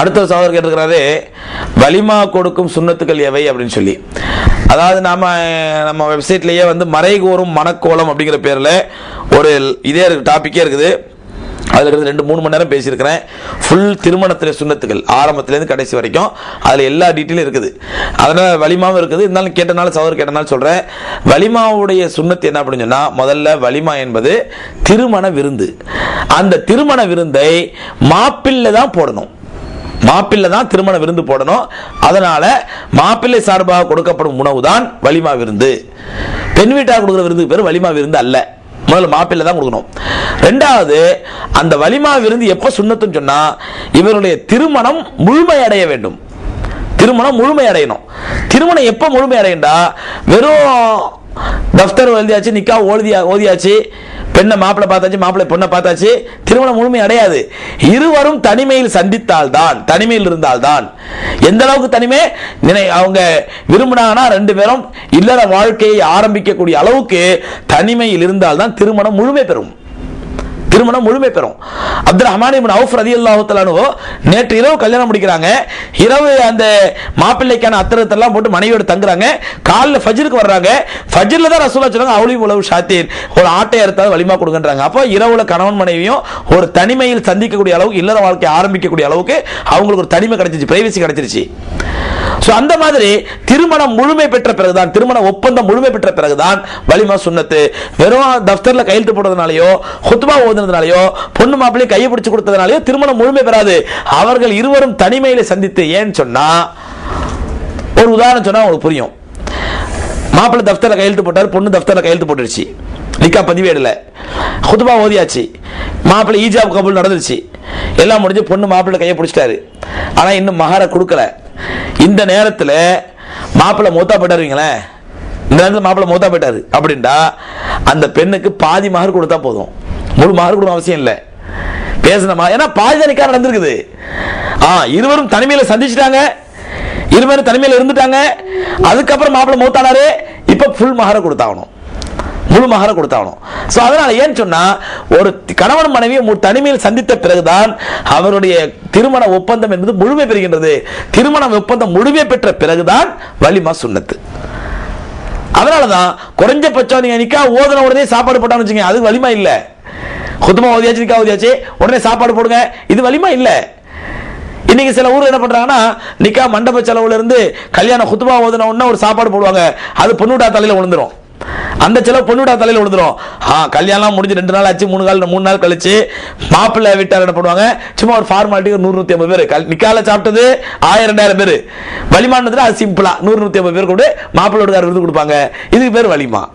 அடுத்த சகோதரர் கேட்டிருக்கிறாரு வலிமா கொடுக்கும் சுண்ணத்துக்கள் எவை அப்படின்னு சொல்லி. அதாவது நாம நம்ம வெப்சைட்லயே வந்து மறைகோரும் மனக்கோலம் அப்படிங்கிற பேர்ல ஒரு இதே இருக்கு டாபிக்கே இருக்குது. அதில் இருந்து ரெண்டு மூணு மணி நேரம் பேசியிருக்கிறேன். ஃபுல் திருமணத்தில் சுண்ணத்துக்கள் ஆரம்பத்துலேருந்து கடைசி வரைக்கும். அதில் எல்லா டீட்டெயிலும் இருக்குது. அதனால் வலிமாவும் இருக்குது. இருந்தாலும் கேட்டனால சவர் கேட்டனால சொல்கிறேன் வலிமாவுடைய சுண்ணத்து என்ன அப்படின்னு சொன்னால் முதல்ல வலிமா என்பது திருமண விருந்து. அந்த திருமண விருந்தை மாப்பிள்ளை தான் போடணும். மாப்பிள்ளை தான் திருமண விருந்து போடணும். அதனால மாப்பிள்ளை சார்பாக கொடுக்கப்படும் உணவு தான் வலிமா விருந்து. பெண் வீட்டார் கொடுக்குற விருந்துக்கு பேர் வலிமா விருந்து அல்ல. முதல்ல மாப்பிள்ளை தான் கொடுக்கணும். ரெண்டாவது அந்த வலிமா விருந்து எப்போ சுண்ணத்துன்னு சொன்னா இவருடைய திருமணம் முழுமை அடைய வேண்டும். திருமணம் முழுமை அடையணும் திருமணம் எப்போ முழுமை அடையண்டா வெறும் தஃப்தர் எழுதியாச்சு நிக்கா ஓதியா ஓதியாச்சு. பெண்ணை மாப்பிள்ளை பார்த்தாச்சு மாப்பிள்ளை பொண்ணை பார்த்தாச்சு. திருமணம் முழுமை அடையாது. இருவரும் தனிமையில் சந்தித்தால் தான் தனிமையில் இருந்தால்தான். எந்த அளவுக்கு தனிமை? நினை அவங்க விரும்பினாங்கன்னா ரெண்டு பேரும் இல்லற வாழ்க்கையை ஆரம்பிக்கக்கூடிய அளவுக்கு தனிமையில் இருந்தால் தான் திருமணம் முழுமை பெறும். திருமணம் முழுமை பெறும். அப்துல் ரஹ்மான் இப்னு அவுஃப் ரலியல்லாஹு தஆலாஹு நேற்று இரவு கல்யாணம் முடிக்கிறாங்க. இரவு அந்த மாப்பிள்ளைக்கான அத்திரத்தெல்லாம் போட்டு மனைவியோடு தங்குறாங்க. காலைல ஃபஜ்ருக்கு வர்றாங்க. ஃபஜ்ர்ல தான் ரசூலா சொன்னாங்க அவுலி உழவு ஷாத்தீன். ஒரு ஆட்டை அறுத்தாவது வலிமா கொடுங்கன்றாங்க. அப்போ இரவுல கணவன் மனைவியும் ஒரு தனிமையில் சந்திக்கக்கூடிய அளவுக்கு இல்லற வாழ்க்கை ஆரம்பிக்கக்கூடிய அளவுக்கு அவங்களுக்கு ஒரு தனிமை கிடைச்சிச்சு பிரைவசி கிடைச்சிருச்சு. ஸோ அந்த மாதிரி திருமணம் முழுமை பெற்ற பிறகுதான் திருமண ஒப்பந்தம் முழுமை பெற்ற பிறகுதான் வலிமா சுண்ணத்து. வெறும் தஃப்தரில் கையெழுத்து போடுறதுனாலயோ ஹுத்பா ஓதுனதுனாலயோ பொண்ணு மாப்பிள்ளை கையை பிடிச்சி கொடுத்ததுனாலயோ திருமணம் முழுமை பெறாது. அவர்கள் இருவரும் தனிமையில சந்தித்து ஏன்னு சொன்னா ஒரு உதாரணம் சொன்னா உங்களுக்கு புரியும். மாப்பிள்ளை தஃப்தரில் கையெழுத்து போட்டார் பொண்ணு தஃப்தரில் கையெழுத்து போட்டுருச்சு நிக்கா பதிவேடல ஹுத்பா ஓதியாச்சு. மாப்பிள்ளை ஈஜாப் கபூல் நடந்துருச்சு. எல்லாம் முடிஞ்சு பொண்ணு மாப்பிள்ளை கையை பிடிச்சிட்டாரு. ஆனா இன்னும் மகார கொடுக்கல. இந்த நேரத்தில் மாப்பிள்ளை மூத்தா போயிட்டாருங்களேன் இந்த நேரத்தில் மாப்பிள்ளை மூத்தா போயிட்டாரு. அப்படின்டா அந்த பெண்ணுக்கு பாதி மகர் கொடுத்தா போதும். முழு மகர் கொடுக்க அவசியம் இல்லை. பேசணுமா ஏன்னா பாதி தான் நடந்திருக்குது. ஆ இருவரும் தனிமையில் சந்திச்சிட்டாங்க. இருவரும் தனிமையில் இருந்துட்டாங்க. அதுக்கப்புறம் மாப்பிள்ளை மூத்தானாரு. இப்போ ஃபுல் மகர கொடுத்தாகணும். முழு மகர கொடுத்தாகணும். ஸோ அதனால் ஏன்னு சொன்னால் ஒரு கணவன் மனைவியை தனிமையில் சந்தித்த பிறகுதான் அவருடைய திருமண ஒப்பந்தம் என்பது முழுமை பெறுகின்றது. திருமண ஒப்பந்தம் முழுமை பெற்ற பிறகுதான் வலிமா அதனால் தான் குறைஞ்சபட்சம் நீங்கள் நிற்கா ஓதுன உடனே சாப்பாடு போட்டான்னு வச்சுங்க அது வலிமா இல்லை. குத்தமாக ஓதியாச்சு நிக்கா ஓதியாச்சு உடனே சாப்பாடு போடுங்க இது வலிமா இல்லை. இன்னைக்கு சில ஊர் என்ன பண்றாங்கன்னா நிக்கா மண்டப செலவுல இருந்து கல்யாணம் குத்துமா ஓதுன உடனே ஒரு சாப்பாடு போடுவாங்க அது பொண்ணுடா தலையில விழுந்துரும். அந்த செலவு பொண்ணுடா தலையில் விழுந்துரும். ஆ கல்யாணம் முடிஞ்சு ரெண்டு நாள் ஆச்சு மூணு நாள் மூணு நாள் கழிச்சு மாப்பிள்ளை வீட்டார் என்ன பண்ணுவாங்க? சும்மா ஒரு ஃபார்மாலிட்டி நூறு நூத்தி ஐம்பது பேர். கல்- நிக்கால சாப்பிட்டது ஆயிரம் ரெண்டாயிரம் பேர். வலிமானதுல அது சிம்பிளா நூறு நூத்தி ஐம்பது பேர் கூட மாப்பிள்ளை வீட்டுக்காரர் விருது கொடுப்பாங்க. இதுக்கு பேர் வலிமா.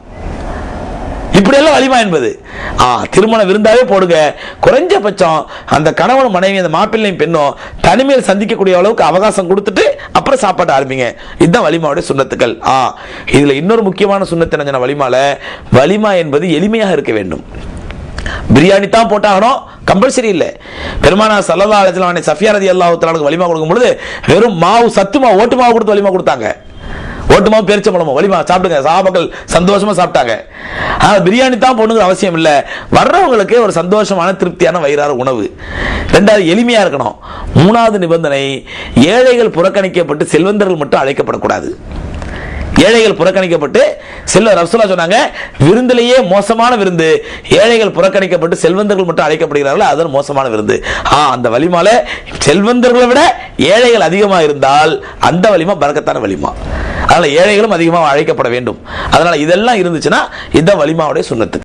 இப்படியெல்லாம் வலிமா என்பது. ஆ திருமண விருந்தாவே போடுங்க. குறைஞ்சபட்சம் அந்த கணவன் மனைவி அந்த மாப்பிள்ளையும் பெண்ணும் தனிமையில் சந்திக்கக்கூடிய அளவுக்கு அவகாசம் கொடுத்துட்டு அப்புறம் சாப்பாடு ஆரம்பிங்க. இதுதான் வலிமாவுடைய சுண்ணத்துக்கள். ஆ இதுல இன்னொரு முக்கியமான சுண்ணத்து என்ன வலிமால வலிமா என்பது எளிமையாக இருக்க வேண்டும். பிரியாணி தான் போட்டாகணும் கம்பல்சரி இல்லை. பெருமானா சல்லதா அலைஹி சஃபியா ரதி அல்லாஹ் வலிமா கொடுக்கும் பொழுது வெறும் மாவு சத்து மாவு ஓட்டு மாவு கொடுத்து வலிமா கொடுத்தாங்க. ஓட்டுமா மாவு பேரிச்சம்பழமோ வலிமா? சாப்பிடுங்க. சாபக்கள் சந்தோஷமா சாப்பிட்டாங்க. ஆனால் பிரியாணி தான் போடணுங்கிற அவசியம் இல்லை. வர்றவங்களுக்கு ஒரு சந்தோஷமான திருப்தியான வயிறார உணவு. ரெண்டாவது எளிமையா இருக்கணும். மூணாவது நிபந்தனை ஏழைகள் புறக்கணிக்கப்பட்டு செல்வந்தர்கள் மட்டும் அழைக்கப்படக்கூடாது. ஏழைகள் புறக்கணிக்கப்பட்டு செல்வ ரசூலா சொன்னாங்க விருந்திலேயே மோசமான விருந்து. ஏழைகள் புறக்கணிக்கப்பட்டு செல்வந்தர்கள் மட்டும் அழைக்கப்படுகிறார்கள் அது மோசமான விருந்து. ஆ அந்த வலிமால செல்வந்தர்களை விட ஏழைகள் அதிகமாக இருந்தால் அந்த வலிமா பறக்கத்தான வலிமா. அதனால ஏழைகளும் அதிகமாக அழைக்கப்பட வேண்டும். அதனால இதெல்லாம் இருந்துச்சுன்னா இதுதான் வலிமாவுடைய சுண்ணத்து.